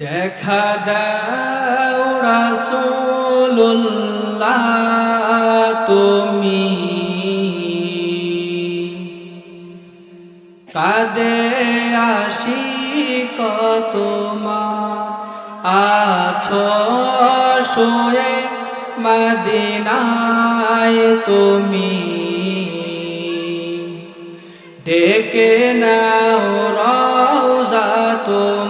দেখা দাও রাসূলুল্লাহ তুমি। কাদে আসি কত আছো শোয়ে মদিনায় তুমি। ডেকে নাও রওজা তোমার।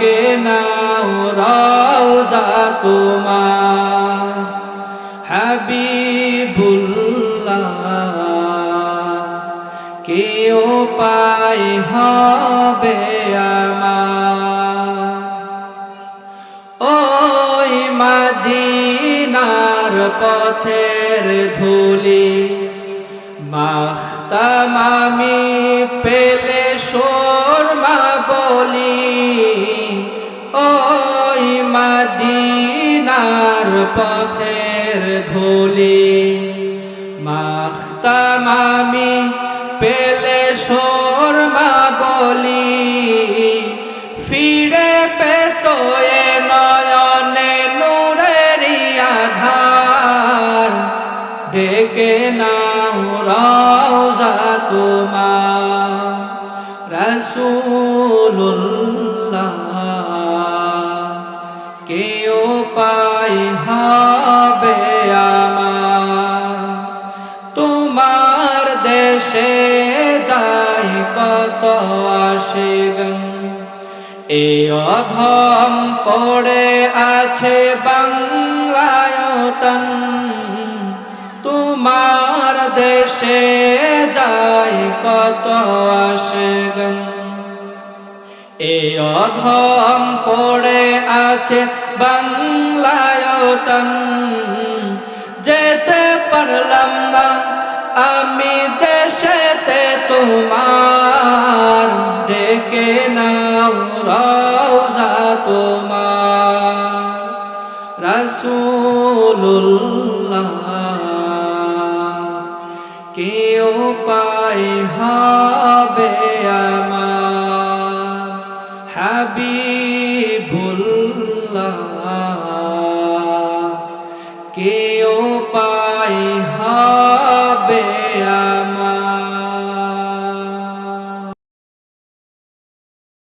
ডেকে নাও রওজা তোমার হাবিবুল্লাহ, কেউ পাই হবে আমার। ওই মাদিনার পথের ধুলি, মাখতাম আমি পেলে মাদিনার পথের ধুলি। মাখতাম আমি, পেলে শোরমা বলি। ফিরে পেত নয়নে নূরেরি আধার। ডেকে নাও রওজা তোমার। রসুল্লাহ কেউ পাই হবে আমার। তোমার দেশে যাই কত আসে এ অধম পড়ে আছে বাংলায়তন তোমার দেশে যাই কত আসে এ অধম পড়ে আছে বাংলায়তন যেতে পারলাম না, আমি দেশেতে তোমার। ডেকে নাও রওজা তোমার। রসুল্লাহ কেউ পাই হবে আমার। হাবিবুল্লাহ